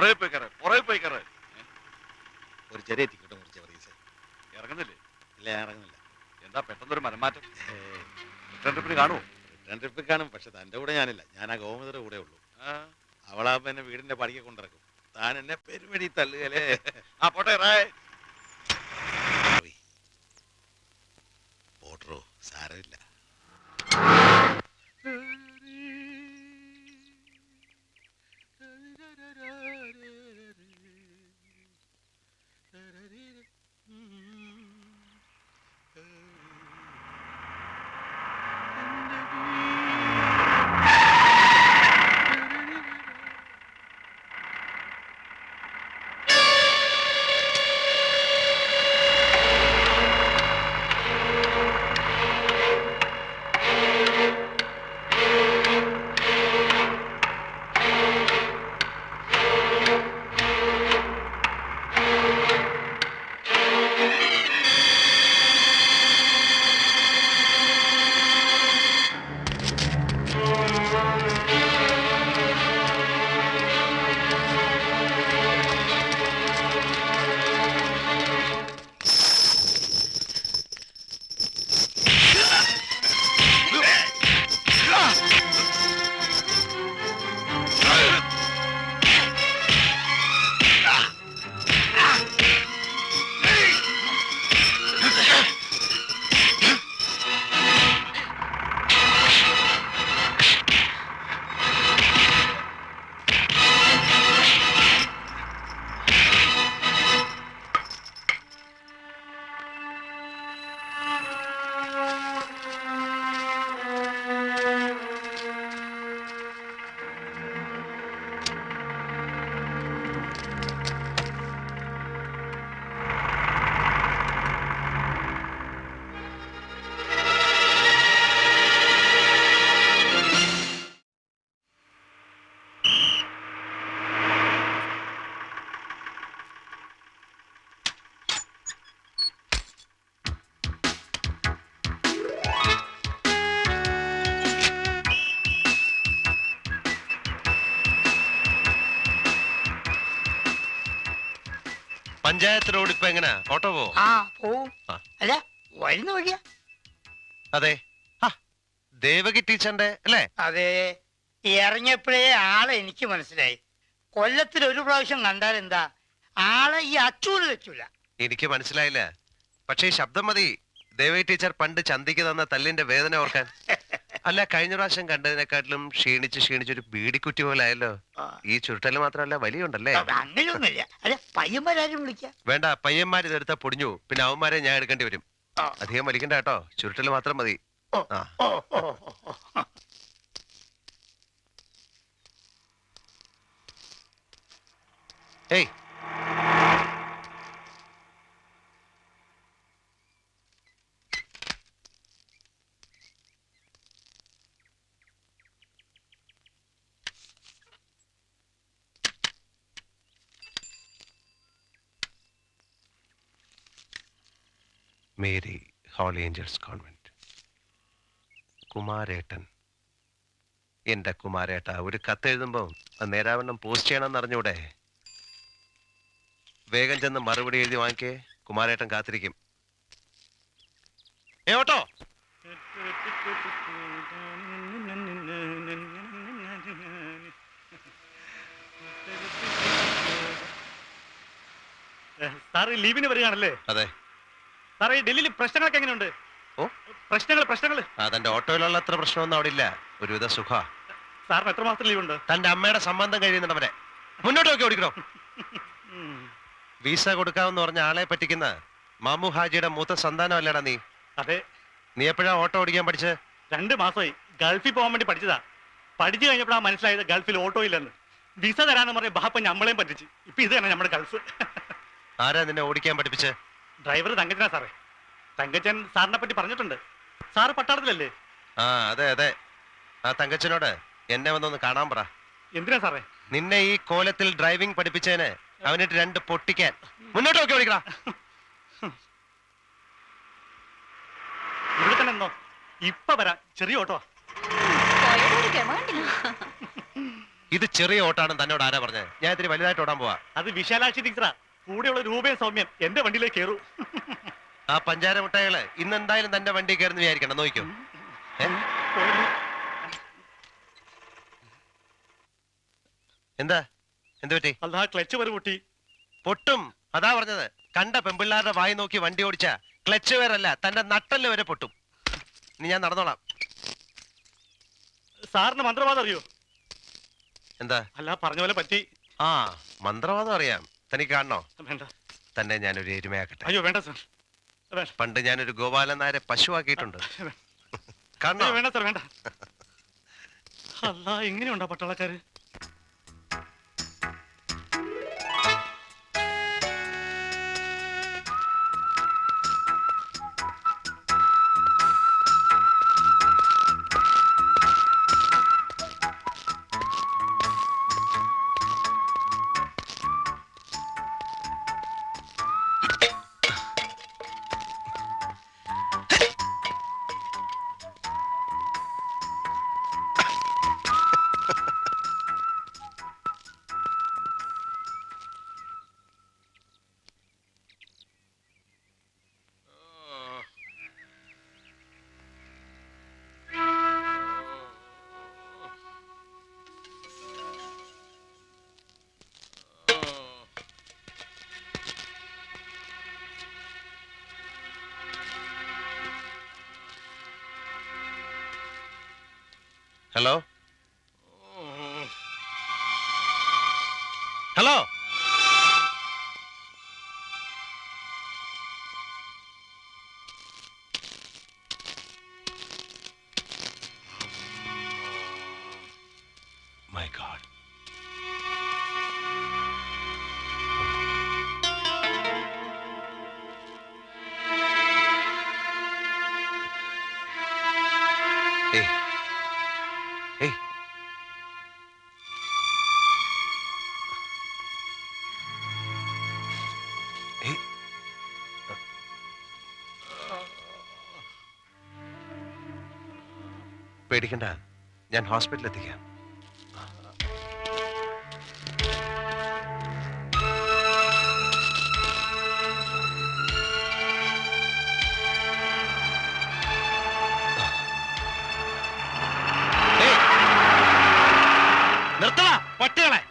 പുറകെ പോയി കയറ് പുറകെ പോയി കയറ് ഒരു ചെറിയ ടിക്കറ്റ് മുറിച്ച പറീസ് ഇറങ്ങുന്നില്ലേ ഇല്ല ഞാൻ ഇറങ്ങുന്നില്ല എന്താ പെട്ടെന്നൊരു മനംമാറ്റം റിട്ടേൺ ട്രിപ്പിന് കാണുമോ റിട്ടേൺ ട്രിപ്പിൽ കാണും പക്ഷെ തന്റെ കൂടെ ഞാനില്ല ഞാൻ ആ ഗോമതിയുടെ കൂടെ ഉള്ളൂ. അവളാകുമ്പോ എന്നെ വീടിന്റെ പടിക്ക് കൊണ്ടിറക്കും താൻ എന്നെ പെരുമടി തള്ളുകയല്ലേ ആ പോട്ടെ റായ് പോട്ടറോ സാരമില്ല പഞ്ചായത്ത് റോഡ് ഇപ്പൊ എങ്ങനാ? ഓട്ടോ ആ പോവും. ആ. അല്ല വരുന്ന വഴിയാ. അതെ. ആ, ദേവകി ടീച്ചറിന്റെ അല്ലേ? അതെ. ഇറങ്ങിയപ്പോഴേ ആളെ എനിക്ക് മനസ്സിലായി. കൊല്ലത്തിൽ ഒരു പ്രാവശ്യം കണ്ടാൽ എന്താ ആളെ ഈ അച്ചൂന് വെച്ചില്ല എനിക്ക് മനസ്സിലായില്ല. പക്ഷേ ഈ ശബ്ദം മതി. ദേവകി ടീച്ചർ പണ്ട് ചന്തിക്ക് തന്ന തല്ലിന്റെ വേദന ഓർക്കാൻ. അല്ല കഴിഞ്ഞ പ്രാവശ്യം കണ്ടതിനെക്കാട്ടിലും ക്ഷീണിച്ച് ക്ഷീണിച്ച് ഒരു ബീഡിക്കുറ്റി പോലെ ആയല്ലോ ഈ ചുരുട്ടൽ മാത്രമല്ല വലിയുണ്ടല്ലേ? അങ്ങനെയൊന്നുമില്ല. അല്ല പയ്യന്മാരും വിളിക്കാം. വേണ്ട പയ്യന്മാർ ഇതെടുത്താ പൊടിഞ്ഞു പിന്നെ അവന്മാരെ ഞാൻ എടുക്കേണ്ടി വരും. അധികം വലിക്കണ്ട കേട്ടോ. ചുരുട്ടൽ മാത്രം മതി. ആ. ഏയ്. Mary Holy Angels Convent. കുമാരേട്ടൻ. എന്റെ കുമാരേട്ട ഒരു കത്ത് എഴുതുമ്പോ അത് നേരാവണ്ണം പോസ്റ്റ് ചെയ്യണമെന്ന് അറിഞ്ഞൂടെ വേഗം ചെന്ന് മറുപടി എഴുതി വാങ്ങിക്കേ. കുമാരേട്ടൻ കാത്തിരിക്കും. ഏട്ടോ ഓട്ടോ? സാറ് ലീവിന് വരികയാണല്ലേ? അതെ. സാറേ ഈ ഡൽഹിയിൽ പ്രശ്നങ്ങളൊക്കെ എങ്ങനെയുണ്ട്? ഓ? പ്രശ്നങ്ങൾ പ്രശ്നങ്ങൾ. അതെന്റെ ഓട്ടോയിലുള്ള അത്ര പ്രശ്നമൊന്നും അവിടെ ഇല്ല. ഒരുവിധ സുഖ. സാറിന് എത്ര മാസത്തെ ലീവ് ഉണ്ട് തന്റെ അമ്മയുടെ സംബന്ധം കഴിയുന്നുണ്ടവരെ മുന്നോട്ട് നോക്കി ഓടിക്കണോ? വിസ കൊടുക്കാമെന്ന് പറഞ്ഞ ആളെ പറ്റിക്കുന്ന മാമു ഹാജിയുടെ മൂത്ത സന്താനം അല്ലേടാ നീ? അതെ. നീ എപ്പോഴാ ഓട്ടോ ഓടിക്കാൻ പഠിച്ചത് രണ്ട് മാസമായി. ഗൾഫിൽ പോകാൻ വേണ്ടി പഠിച്ചതാ. പഠിച്ചു കഴിഞ്ഞപ്പോഴാണ് മനസ്സിലായത് ഗൾഫിൽ ഓട്ടോ ഇല്ലെന്ന്. വിസ തരാന്ന് പറഞ്ഞ ബാപ്പ നമ്മളെയും പറ്റിച്ച്. ഇപ്പൊ ഇത് തന്നെ നമ്മുടെ ഗൾഫ്. ആരാ നിന്നെ ഓടിക്കാൻ പഠിപ്പിച്ച്? ഡ്രൈവർ തങ്കച്ചനാ സാറേ. തങ്കച്ചൻ സാറിനെ പറ്റി പറഞ്ഞിട്ടുണ്ട്. സാറ് പട്ടാളത്തിലല്ലേ? ആ അതെ അതെ. ആ തങ്കച്ചനോട് എന്നെ വന്നൊന്ന് കാണാൻ പറ. എന്തിനാ സാറേ? നിന്നെ ഈ കോലത്തിൽ ഡ്രൈവിംഗ് പഠിപ്പിച്ചതിന് അവനിട്ട് രണ്ട് പൊട്ടിക്കാൻ. മുന്നോട്ട് നോക്കി ഓടിക്കടാ. ഇവിടെ തന്നെ എന്നോ ഇപ്പൊ വരാം. ചെറിയ ഓട്ടോ. പോയോടൊരു ഗമ കണ്ടില്ല ഇത് ചെറിയ ഓട്ടാണെന്ന് തന്നോട് ആരാ പറഞ്ഞത് ഞാൻ ഇത്തിരി വലുതായിട്ട് ഓടാൻ പോവാ. അത് വിശാലാക്ഷി ടീച്ചറാ കൂടെയുള്ള രൂപയും സൗമ്യം എന്റെ വണ്ടിയിലേക്ക് കയറൂ ആ പഞ്ചാര മുട്ടായകൾ ഇന്ന് എന്തായാലും തന്റെ വണ്ടി കയറുന്ന വിചാരിക്കണം നോക്കിക്കോ ഏ? എന്താ? എന്ത് പറ്റി? അതാ ക്ലച്ച് വരെ പൊട്ടി. പൊട്ടും. അതാ പറഞ്ഞത്. കണ്ട പെമ്പിള്ളാരുടെ വായി നോക്കി വണ്ടി ഓടിച്ച ക്ലച്ച് വേറല്ല തന്റെ നട്ടൽ വരെ പൊട്ടും. ഇനി ഞാൻ നടന്നോളാം. സാറിന് മന്ത്രവാദം അറിയോ? എന്താ? അല്ല പറഞ്ഞ പോലെ പറ്റി. ആ മന്ത്രവാദം അറിയാം. തനിക്ക് കാണണോ? വേണ്ട. തന്നെ ഞാനൊരു എരുമയാക്കട്ടെ. അയ്യോ വേണ്ട സാർ. വേണ്ട. പണ്ട് ഞാനൊരു ഗോപാലൻ നായരെ പശുവാക്കിയിട്ടുണ്ട് കാണണോ? അയ്യോ, വേണ്ട സാർ വേണ്ട. അല്ല എങ്ങനെയുണ്ടാ പട്ടാളക്കാര്? Hello? പേടിക്കണ്ട. ഞാൻ ഹോസ്പിറ്റലിൽ എത്തിക്കാം. നിർത്തണ പട്ടികളെ.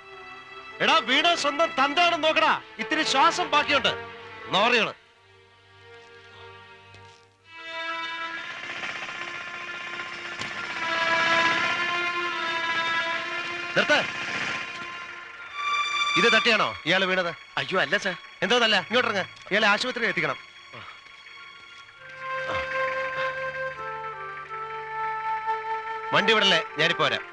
എടാ വീട് സ്വന്തം തന്താണെന്ന് നോക്കടാ. ഇത്തിരി ശ്വാസം ബാക്കിയുണ്ട്. നോറികൾ നിർത്ത്. ഇത് തട്ടിയാണോ? ഇയാൾ വീണത്? അയ്യോ അല്ല സാർ. എന്തോന്നല്ല ഇങ്ങോട്ടിറങ്ങ ഇയാളെ ആശുപത്രിയിൽ എത്തിക്കണം. വണ്ടി വിടല്ലേ? ഞാനിപ്പോ വരാം.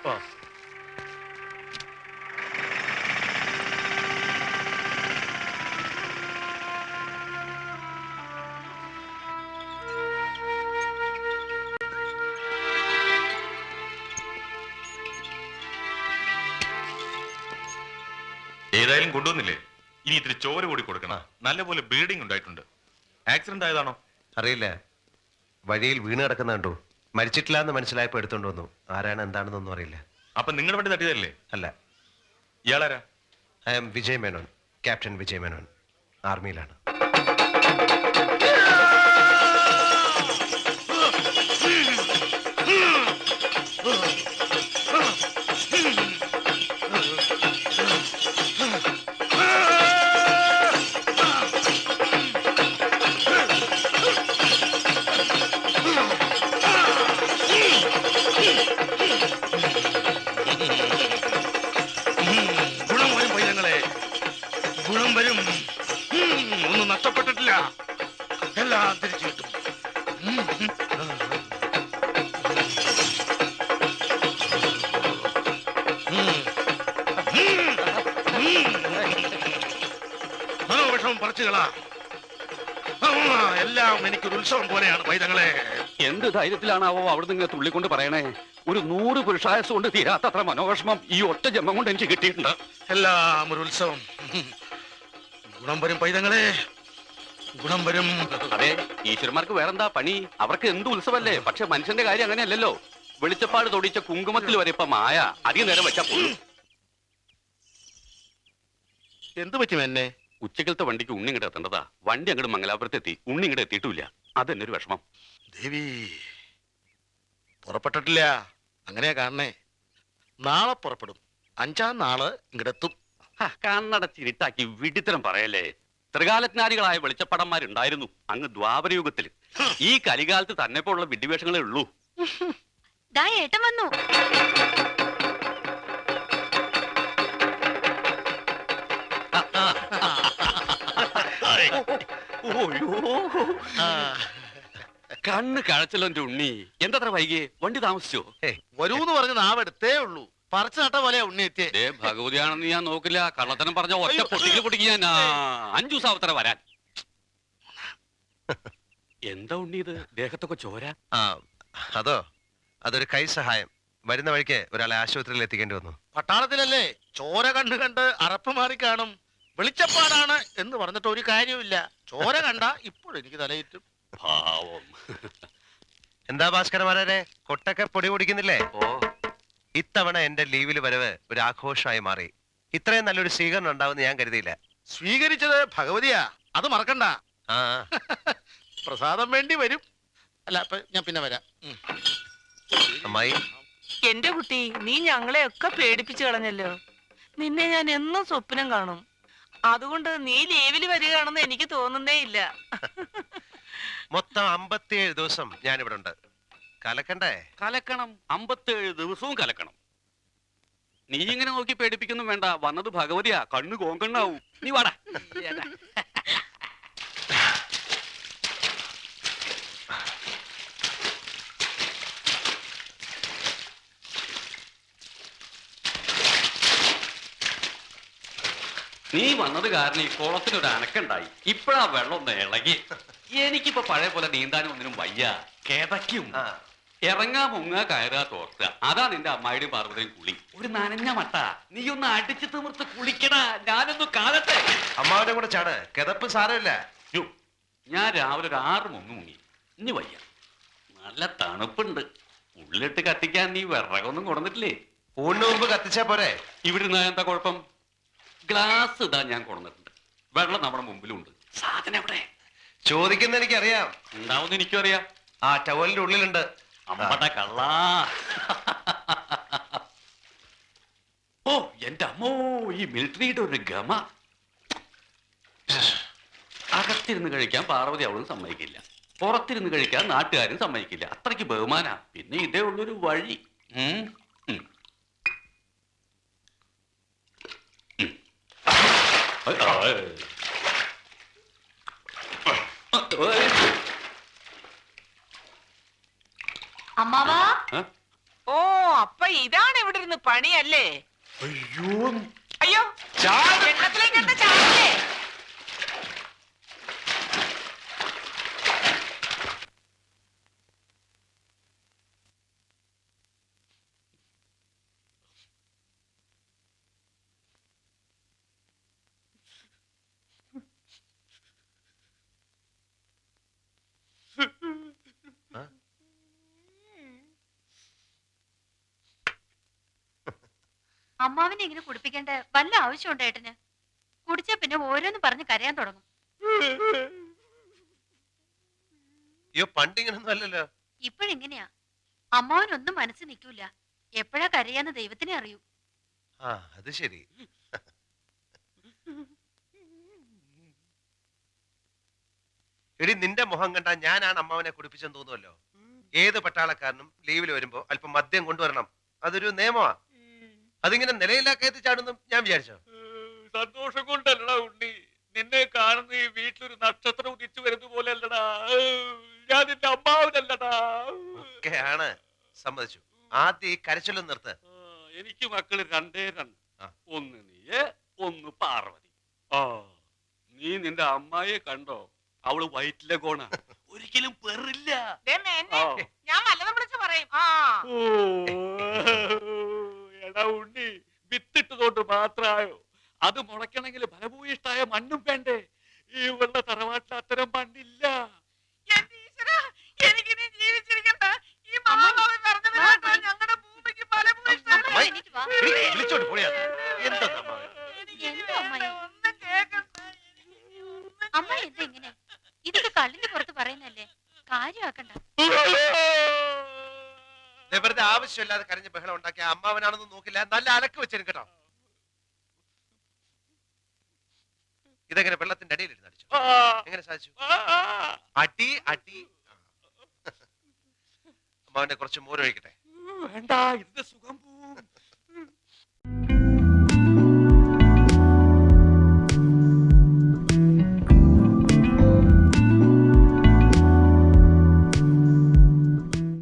ഏതായാലും കൊണ്ടുവന്നില്ലേ? ഇനി ഇത്തിരി ചോര കൂടി കൊടുക്കണം. നല്ലപോലെ ബ്ലീഡിംഗ് ഉണ്ടായിട്ടുണ്ട്. ആക്സിഡന്റ് ആയതാണോ? അറിയില്ല. വഴിയിൽ വീണ് കിടക്കുന്ന കണ്ടു. മരിച്ചിട്ടില്ല എന്ന് മനസ്സിലായപ്പോ എടുത്തോണ്ട് വന്നു. ആരാണ് എന്താണെന്നൊന്നും അറിയില്ല. അപ്പൊ നിങ്ങളുടെ വണ്ടി തട്ടിയതല്ലേ? അല്ല. ഇയാളാരാ? I am Vijay Menon. Captain Vijay Menon. ആർമിയിലാണ്. ഒന്നും നഷ്ടപ്പെട്ടിട്ടില്ല. എല്ലാം തിരിച്ചു കിട്ടും. മനോവിഷമം പറിച്ചുകളാ. എല്ലാം എനിക്കൊരു ഉത്സവം പോലെയാണ് പൈതങ്ങളെ എന്ത് ധൈര്യത്തിലാണാവോ അവിടെ നിങ്ങൾ തുള്ളിക്കൊണ്ട് പറയണേ? ഒരു നൂറ് പുരുഷായസ് കൊണ്ട് തീരാത്തത്ര മനോവിഷമം ഈ ഒറ്റ ജന്മം കൊണ്ട് എനിക്ക് കിട്ടിയിട്ടുണ്ട്. എല്ലാം ഒരു ഉത്സവം. ഗുണം വരും പൈതങ്ങളെ. ഗുണം വരും. അതെ ഈശ്വരന്മാർക്ക് വേറെന്താ പണി? അവർക്ക് എന്ത് ഉത്സവല്ലേ? പക്ഷെ മനുഷ്യന്റെ കാര്യം അങ്ങനെയല്ലല്ലോ. വെളിച്ചപ്പാട് തൊടിച്ച കുങ്കുമത്തിൽ വരെ ഇപ്പൊ മായ. അധികം നേരം വെച്ചാ പോലും എന്ത് പറ്റും എന്നെ ഉച്ചക്കലത്തെ വണ്ടിക്ക് ഉണ്ണി ഇങ്ങോട്ട് എത്തേണ്ടതാ. വണ്ടി അങ്ങോട്ട് മംഗലാപുരത്ത് എത്തി. ഉണ്ണി ഇങ്ങോട്ട് എത്തിയിട്ടില്ല. അതെന്നെ ഒരു വിഷമം. ദേവി പുറപ്പെട്ടിട്ടില്ല. അങ്ങനെയാ കാണണേ. നാളെ പുറപ്പെടും. അഞ്ചാം നാൾ ഇങ്ങടെത്തും ഹ, കണ്ണടച്ചിരിട്ടാക്കി വിഡിത്തരം പറയല്ലേ. ത്രികാലജ്ഞാനികളായ വെളിച്ചപ്പടന്മാരുണ്ടായിരുന്നു അങ്ങ് ദ്വാപരയുഗത്തിൽ ഈ കലികാലത്ത് തന്നെ പോലുള്ള വിഡ്ഢിവേഷങ്ങളേ ഉള്ളൂ. ദാ ഏട്ടൻ വന്നു. കണ്ണ് കഴച്ചല്ലോ എന്റെ ഉണ്ണി. എന്താ വൈകിയേ? വണ്ടി താമസിച്ചോ? വരൂന്ന് പറഞ്ഞ് നാവെടുത്തേ ഉള്ളൂ. പറിച്ചു നട്ട പോലെ ഉണ്ണി ദേ ഭഗവതിയാണെന്ന് ഞാൻ നോക്കില്ല. കള്ളത്തനം പറഞ്ഞ ഒറ്റ. പൊട്ടിക്കൽ പൊട്ടിക്ക് ഞാൻ അഞ്ചു ദിവസം അവത്തര വരാൻ. എന്താ ഉണ്ണി ഇത്? ദേഹത്തൊക്കെ ചോര? ആ അതോ അതൊരു കൈ സഹായം. വരുന്ന വഴിക്ക് ഒരാളെ ആശുപത്രിയിൽ എത്തിക്കേണ്ടി വന്നു. പട്ടാളത്തിലല്ലേ? ചോര കണ്ട് കണ്ട് അറപ്പ് മാറി കാണും. വെളിച്ചപ്പാടാണ് എന്ന് പറഞ്ഞിട്ട് ഒരു കാര്യമില്ല ചോര കണ്ട ഇപ്പോഴും എനിക്ക് തലയിട്ടും ഭാവം എന്താ ഭാസ്കരമാരെ കൊട്ടൊക്കെ പൊടി പൊടിക്കുന്നില്ലേ? ഓ. ഇത്തവണ എന്റെ ലീവിൽ വരവ് ഒരു ആഘോഷമായി മാറി. ഇത്രയും നല്ലൊരു സ്വീകരണം ഉണ്ടാവുമെന്ന് ഞാൻ കരുതിയില്ല. സ്വീകരിച്ചത് ഭഗവതിയാ. അത് മറക്കണ്ട. ആ പ്രസാദം വേണ്ടി വരും. അല്ല അപ്പൊ ഞാൻ പിന്നെ വരാം. ഉം. അമ്മായി. എന്റെ കുട്ടി നീ ഞങ്ങളെ ഒക്കെ പേടിപ്പിച്ചു കളഞ്ഞല്ലോ. നിന്നെ ഞാൻ എന്നും സ്വപ്നം കാണും. അതുകൊണ്ട് നീ ലീവിൽ വരികയാണെന്ന് എനിക്ക് തോന്നുന്നേ ഇല്ല. മൊത്തം അമ്പത്തിയേഴ് ദിവസം ഞാൻ ഇവിടെ ഉണ്ട് കലക്കണ്ടേ? കലക്കണം. അമ്പത്തേഴ് ദിവസവും കലക്കണം. നീ ഇങ്ങനെ നോക്കി പേടിപ്പിക്കുന്നു വേണ്ട. വന്നത് ഭഗവതിയാ. കണ്ണു കോങ്കണ്ണാവും. നീ വാടാ. നീ വന്നത് കാരണം ഈ കുളത്തിനൊരു അനക്കുണ്ടായി. ഇപ്പഴാ വെള്ളം ഒന്ന് ഇളകി. എനിക്കിപ്പോ പഴയ പോലെ നീന്താനും ഒന്നിനും വയ്യ. കിതയ്ക്കും ഇറങ്ങാ മുങ്ങാ കയറാ തോർത്ത. അതാ നിന്റെ അമ്മായിയുടെ പാർവതിയും കുളി. ഒരു നനഞ്ഞ മട്ട. നീ ഒന്ന് അടിച്ചു തിമിർത്ത് കുളിക്കടാ. ഞാനൊന്ന് കാലത്തെ അമ്മാവന്റെ കൂടെ ചാട്. കിതപ്പ് സാരമില്ല. യ്യോ, ഞാൻ രാവിലെ ഒരു ആറ് മുങ്ങ് മുങ്ങി. ഇനി വയ്യ. നല്ല തണുപ്പുണ്ട്. ഉള്ളിട്ട് കത്തിക്കാൻ നീ വിറകൊന്നും കൊടുന്നിട്ടില്ലേ ഊണിന് മുമ്പ് കത്തിച്ചാ പോരെ? ഇവിടെ ഇരുന്നാ എന്താ കുഴപ്പം? ഗ്ലാസ് ഇതാ ഞാൻ കൊടുന്നിട്ടുണ്ട് വെള്ളം നമ്മുടെ മുമ്പിലുണ്ട്. സാധനം എവിടെ? ചോദിക്കുന്ന എനിക്കറിയാം. ഉണ്ടാവുന്ന എനിക്കും അറിയാം. ആ ടവലിന്റെ ഉള്ളിലുണ്ട്. അമ്പട കള്ളാ. ഓ എന്റെ അമ്മോ ഈ മിലിറ്ററിയുടെ ഒരു ഗമ. അകത്തിരുന്ന് കഴിക്കാൻ പാർവതി അവളും സമ്മതിക്കില്ല. പുറത്തിരുന്ന് കഴിക്കാൻ നാട്ടുകാരും സമ്മതിക്കില്ല. അത്രയ്ക്ക് ബഹുമാന. പിന്നെ ഇതേ ഉള്ളൊരു വഴി. ഉം, ഉം. ഏ. അമ്മാവാ? ഓ അപ്പൊ ഇതാണ് ഇവിടെ ഇരുന്ന് പണിയല്ലേ? അയ്യോ. അയ്യോ എണ്ണത്തിലേക്ക് എന്താ ചാടല്ലേ അമ്മാവിനെ ഇങ്ങനെ കുടിപ്പിക്കേണ്ട വല്ല ആവശ്യമുണ്ട് ഏട്ടന്? കുടിച്ചാ പിന്നെ ഓരോന്ന് പറഞ്ഞ് കരയാൻ തുടങ്ങും. അയ്യോ പണ്ട് ഇങ്ങനൊന്നും അല്ലല്ലോ. ഇപ്പോഴെങ്ങനെയാ? അമ്മാവനൊന്നും മനസ്സിൽ നിൽക്കൂല. എപ്പോഴാ കരയാന്ന് ദൈവത്തിനെ അറിയൂ. ആ അത് ശരി. എടി നിന്റെ മുഖം കണ്ടാ ഞാനാണ് അമ്മാവനെ കുടിപ്പിച്ചെന്ന് തോന്നുമല്ലോ ഏത് പട്ടാളക്കാരനും ലീവിൽ വരുമ്പോ അല്പം മദ്യം കൊണ്ടുവരണം. അതൊരു നിയമമാ. അതിങ്ങനെ നിലയിലാക്കയത്ത് ചാടുന്നു ഞാൻ വിചാരിച്ചോ? സന്തോഷം കൊണ്ടല്ലടാ ഉണ്ണി. നിന്നെ കാണുന്ന ഈ വീട്ടിലൊരു നക്ഷത്രം ഉദിച്ചു വരുന്ന പോലെ അല്ലടാ ഞാൻ നിന്റെ അമ്മാവനല്ലടാ. ഒക്കെയാണ് സമ്മതിച്ചു. ആദ്യം ഈ കരച്ചിലും നിർത്ത്. എനിക്ക് മക്കൾ രണ്ടേ രണ്ട്. ഒന്ന് നീയെ ഒന്ന് പാർവതി. ആ നീ നിന്റെ അമ്മായിയെ കണ്ടോ? അവൾ വയറ്റിലെ കോണ. ഒരിക്കലും പെറില്ല. ഞാൻ വല്ലതും വിളിച്ച് പറയും. ആ. ഓ, എടാ ഉണ്ണി മാത്രായോ അത് മുളയ്ക്കണമെങ്കിൽ ഫലഭൂയിഷ്ടായ മണ്ണും വേണ്ടേ? ഈ ഉള്ള തറവാട്ടിൽ അത്തരം മണ്ണില്ല. പോയാ എന്താ അമ്മ? ഇത് എങ്ങനെ ഇതൊക്കെ കള്ളിന്റെ പുറത്ത് പറയുന്നല്ലേ കാര്യമാക്കണ്ട. വെറുതെ ആവശ്യമില്ലാതെ കരഞ്ഞ് ബഹളം ഉണ്ടാക്കിയ അമ്മാവനാണെന്ന് നോക്കില്ല. നല്ല അലക്ക് വെച്ചിരിക്കട്ടോ കേട്ടോ. ഇതെങ്ങനെ വെള്ളത്തിന്റെ അടിയിൽ ഇരുന്ന് അടിച്ചു? എങ്ങനെ സാധിച്ചു? അടി അടി. അമ്മാവന്റെ കുറച്ച് മോരൊഴിക്കട്ടെ. വേണ്ട ഇതിന്റെ സുഖം